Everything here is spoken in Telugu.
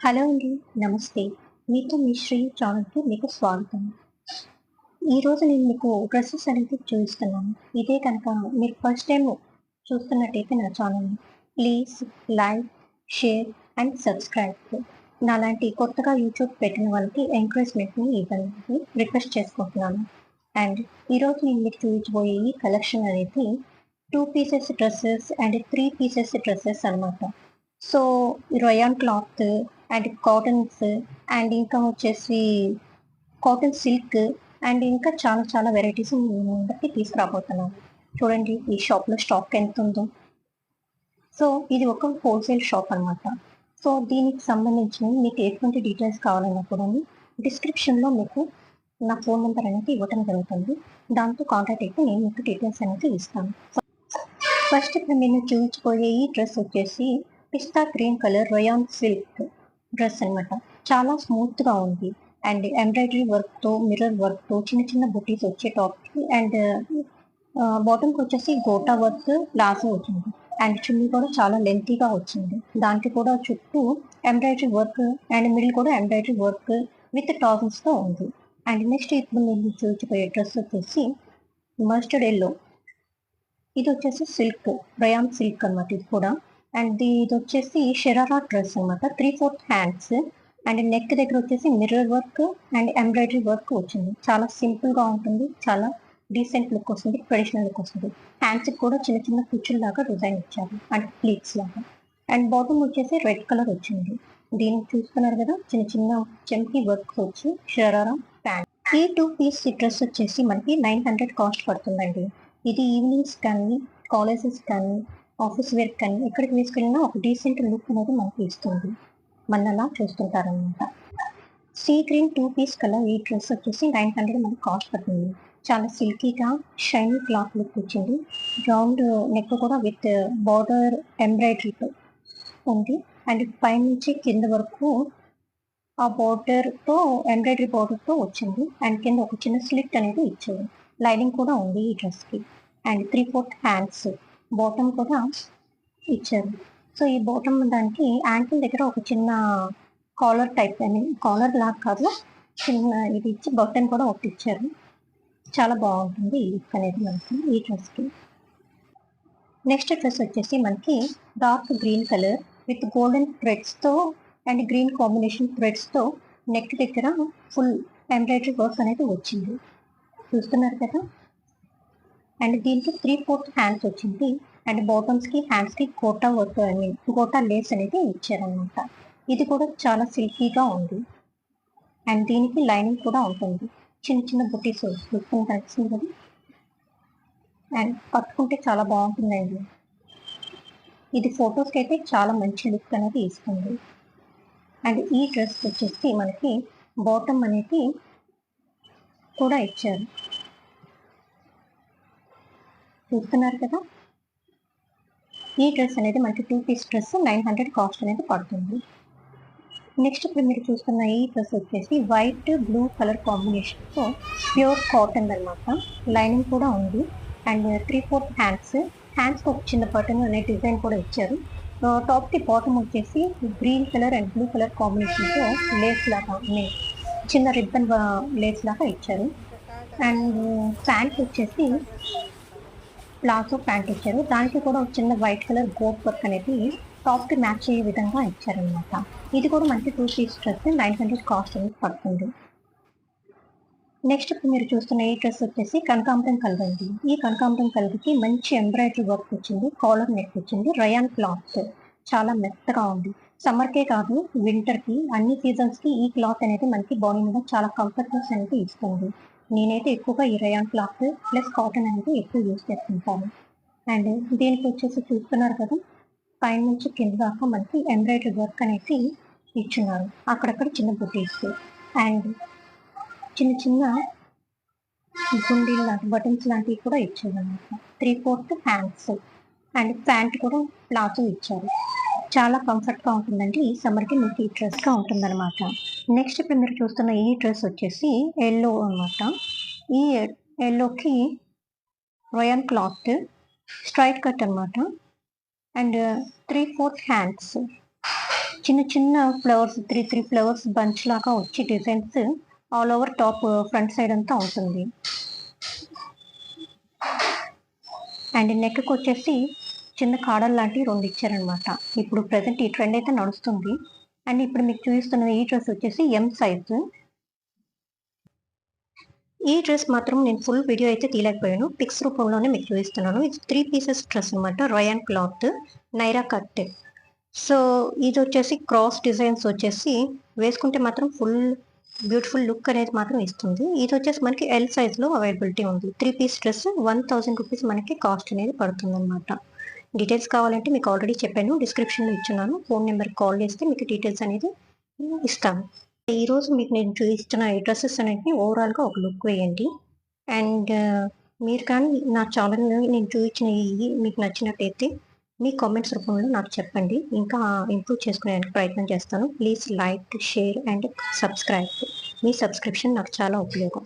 హలో అండి నమస్తే. మీతో మీ శ్రీ ఛానల్కి మీకు స్వాగతం. ఈరోజు నేను మీకు డ్రెస్సెస్ అనేది చూపిస్తున్నాను. ఇదే కనుక మీరు ఫస్ట్ టైం చూస్తున్నట్టయితే నా ఛానల్ని please like share and subscribe నాలాంటి కొత్తగా యూట్యూబ్ పెట్టిన వాళ్ళకి ఎంకరేజ్మెంట్ని ఇవ్వాలని రిక్వెస్ట్ చేసుకుంటున్నాను. అండ్ ఈరోజు నేను మీకు చూపించబోయే ఈ కలెక్షన్ అనేది two pieces dresses and three pieces dresses అన్నమాట. So rayon cloth and cottons and ఇంకా వచ్చేసి కాటన్ సిల్క్ అండ్ ఇంకా చాలా చాలా వెరైటీస్ నేను తీసుకురాబోతున్నాను. చూడండి ఈ షాప్లో స్టాక్ ఎంత ఉందో సో ఇది ఒక హోల్సేల్ షాప్ అన్నమాట. సో దీనికి సంబంధించిన మీకు ఎటువంటి డీటెయిల్స్ కావాలన్నా కూడా డిస్క్రిప్షన్లో మీకు నా ఫోన్ నెంబర్ అనేది ఇవ్వటం జరుగుతుంది. దాంతో కాంటాక్ట్ అయితే నేను మీకు డీటెయిల్స్ అనేది ఇస్తాను. ఫస్ట్ ఇప్పుడు నేను చూపించబోయే ఈ డ్రెస్ వచ్చేసి pista green colour rayon silk. Dress అన్నమాట. చాలా స్మూత్గా ఉంది. అండ్ ఎంబ్రాయిడరీ వర్క్తో మిర్రర్ వర్క్తో చిన్న చిన్న బుటీస్ వచ్చే టాప్కి అండ్ బాటమ్కి వచ్చేసి గోటా వర్క్ ప్లాజో వచ్చింది. అండ్ చున్నీ కూడా చాలా లెంతీగా వచ్చింది. దానికి కూడా చుట్టూ ఎంబ్రాయిడరీ వర్క్ అండ్ మిడిల్ కూడా ఎంబ్రాయిడరీ వర్క్ విత్ టాజల్స్తో ఉంది. అండ్ నెక్స్ట్ ఇప్పుడు నేను చూసిపోయే డ్రెస్ వచ్చేసి మస్టర్డ్ ఎల్లో ఇది వచ్చేసి సిల్క్ రయాన్ సిల్క్ అన్నమాట ఇది కూడా. అండ్ ఇది వచ్చేసి షెరారా డ్రెస్ అన్నమాట. Three fourth hands. And neck దగ్గర వచ్చేసి mirror work and embroidery work వచ్చింది. చాలా సింపుల్గా ఉంటుంది. చాలా డీసెంట్ లుక్ వస్తుంది. ట్రెడిషనల్ లుక్ వస్తుంది. హ్యాండ్స్ కూడా చిన్న చిన్న కుచ్చుల లాగా డిజైన్ ఇచ్చారు. అండ్ ప్లీట్స్ లాగా. అండ్ బాటమ్ వచ్చేసి రెడ్ కలర్ వచ్చింది. దీన్ని చూస్తున్నారు కదా? చిన్న చిన్న చెంకి వర్క్ వచ్చి షరారా ప్యాంట్. ఈ టూ పీస్ డ్రెస్ వచ్చేసి మనకి నైన్ హండ్రెడ్ కాస్ట్ పడుతుందండి. ఇది ఈవినింగ్స్ కానీ కాలేజెస్ కానీ ఆఫీస్ వేర్ కానీ ఎక్కడికి వేసుకెళ్ళినా ఒక డీసెంట్ లుక్ అనేది మనకి ఇస్తుంది. మన అలా చూస్తుంటారనమాట sea green two piece colour ఈ డ్రెస్ వచ్చేసి నైన్ హండ్రెడ్ మనకి కాస్ట్ పడుతుంది. చాలా సిల్కీగా షైనీ క్లాత్ లుక్ వచ్చింది. రౌండ్ నెక్ కూడా విత్ బార్డర్ ఎంబ్రాయిడరీతో ఉంది. అండ్ పైనుంచి కింద వరకు ఆ బార్డర్తో ఎంబ్రాయిడరీ బార్డర్తో వచ్చింది. అండ్ కింద ఒక చిన్న స్లిట్ అనేది ఇచ్చారు. లైనింగ్ కూడా ఉంది ఈ డ్రెస్కి and three fourth hands bottom కూడా ఇచ్చారు. సో ఈ బాటమ్ దానికి యాంకిల్ దగ్గర ఒక చిన్న కాలర్ టైప్ అని కాలర్ లాక్ కాదు చిన్న ఇది ఇచ్చి బటన్ కూడా ఒకటి ఇచ్చారు. చాలా బాగుంటుంది ఈ లుక్ అనేది మనకి ఈ డ్రెస్కి. నెక్స్ట్ డ్రెస్ వచ్చేసి మనకి dark green colour with golden థ్రెడ్స్తో and green combination థ్రెడ్స్తో నెక్ దగ్గర ఫుల్ ఎంబ్రాయిడరీ వర్క్ అనేది వచ్చింది. చూస్తున్నారు కదా? అండ్ దీనికి త్రీ ఫోర్త్ హ్యాండ్స్ వచ్చింది. అండ్ బాటమ్స్కి హ్యాండ్స్కి gota work I mean gota lace అనేది ఇచ్చారనమాట ఇది కూడా చాలా సిల్కీగా ఉంది. అండ్ దీనికి లైనింగ్ కూడా ఉంటుంది. చిన్న చిన్న బుటీస్ లుక్ని కనిపిస్తుంది కదా అండ్ పట్టుకుంటే చాలా బాగుంటుందండి. ఇది ఫొటోస్కి అయితే చాలా మంచి లుక్ అనేది ఇస్తుంది. అండ్ ఈ డ్రెస్ వచ్చేసి మనకి బాటమ్ అనేది కూడా ఇచ్చారు. చూస్తున్నారు కదా? ఈ డ్రెస్ అనేది మనకి two piece dress nine hundred cost అనేది పడుతుంది. నెక్స్ట్ ఇప్పుడు మీరు చూస్తున్న ఈ డ్రెస్ వచ్చేసి వైట్ బ్లూ కలర్ కాంబినేషన్తో ప్యూర్ కాటన్ అనమాట లైనింగ్ కూడా ఉంది. And three fourth hands hands ఒక చిన్న బటన్ అనే డిజైన్ కూడా ఇచ్చారు. Uh, టాప్కి బాటమ్ వచ్చేసి green colour and blue colour కాంబినేషన్తో లేస్ లాగా చిన్న రిబ్బన్ లేస్ uh, లాగా ఇచ్చారు. అండ్ ప్యాంట్ uh, వచ్చేసి ప్లాజో ప్యాంట్ ఇచ్చారు. దానికి కూడా ఒక చిన్న వైట్ కలర్ గోప్ వర్క్ అనేది టాప్కి మ్యాచ్ అయ్యే విధంగా ఇచ్చారనమాట ఇది కూడా మనకి two piece dress nine hundred cost అనేది పడుతుంది. నెక్స్ట్ ఇప్పుడు మీరు చూస్తున్న ఈ డ్రెస్ వచ్చేసి కనకాంబరం కలర్ అండి. ఈ కనకాంబరం కలర్కి మంచి ఎంబ్రాయిడరీ వర్క్ వచ్చింది కాలర్ నెక్ వచ్చింది రయాన్ క్లాత్ చాలా మెత్తగా ఉంది. సమ్మర్కే కాదు వింటర్కి అన్ని సీజన్స్కి ఈ క్లాత్ అనేది మనకి బాడీ మీద చాలా కంఫర్ట్నెస్ అనేది ఇస్తుంది. నేనైతే ఎక్కువగా ఈ రయాన్ క్లాత్ ప్లస్ కాటన్ అనేది ఎక్కువ యూజ్ చేస్తుంటాను. అండ్ దీనికి వచ్చేసి చూస్తున్నారు కదా పైన నుంచి కింద దాకా మనకి ఎంబ్రాయిడరీ వర్క్ అనేసి ఇచ్చున్నారు. అక్కడక్కడ చిన్న బుటీస్ అండ్ చిన్న చిన్న గుండీలు లాంటి బటన్స్ లాంటివి కూడా ఇచ్చారు అనమాట three fourth hands and pant కూడా ప్లాజో ఇచ్చారు. చాలా కంఫర్ట్గా ఉంటుందండి. ఈ సమ్మర్కి మీకు ఈ డ్రెస్గా ఉంటుందన్నమాట. నెక్స్ట్ ఇప్పుడు మీరు చూస్తున్న ఈ డ్రెస్ వచ్చేసి ఎల్లో అన్నమాట. ఈ ఎల్లోకి రొయన్ క్లాత్ స్ట్రైట్ కట్ అన్నమాట. అండ్ త్రీ ఫోర్త్ హ్యాండ్స్ చిన్న చిన్న flowers three three flowers bunch లాగా వచ్చి designs all over top front side అంతా ఉంటుంది అండ్ నెక్కి వచ్చేసి చిన్న కాడలు లాంటివి రెండు ఇచ్చారనమాట ఇప్పుడు ప్రజెంట్ ఈ ట్రెండ్ అయితే నడుస్తుంది. అండ్ ఇప్పుడు మీకు చూపిస్తున్న ఈ డ్రెస్ వచ్చేసి ఎం సైజు ఈ డ్రెస్ మాత్రం నేను ఫుల్ వీడియో అయితే తీయలేకపోయాను. పిక్స్ రూపంలోనే మీకు చూపిస్తున్నాను. ఇది త్రీ పీసెస్ డ్రెస్ అనమాట rayon cloth Naira cut so ఇది వచ్చేసి క్రాస్ డిజైన్స్ వచ్చేసి వేసుకుంటే మాత్రం ఫుల్ బ్యూటిఫుల్ లుక్ అనేది మాత్రం ఇస్తుంది. ఇది వచ్చేసి మనకి ఎల్ సైజ్లో అవైలబిలిటీ ఉంది. Three piece dress one thousand rupees మనకి కాస్ట్ అనేది పడుతుంది అనమాట డీటెయిల్స్ కావాలంటే మీకు ఆల్రెడీ చెప్పాను డిస్క్రిప్షన్లో ఇచ్చున్నాను. ఫోన్ నెంబర్కి కాల్ చేస్తే మీకు డీటెయిల్స్ అనేది ఇస్తాను. ఈరోజు మీకు నేను చూపిస్తున్న ఈ డ్రెస్సెస్ అనేవి ఓవరాల్గా ఒక లుక్ వేయండి. అండ్ uh, మీరు కానీ నా ఛానల్లో నేను చూపించిన ఇవి మీకు నచ్చినట్టయితే మీ కామెంట్స్ రూపంలో నాకు చెప్పండి. ఇంకా ఇంప్రూవ్ చేసుకునేందుకు ప్రయత్నం చేస్తాను. Please like share and subscribe me subscription నాకు చాలా ఉపయోగం.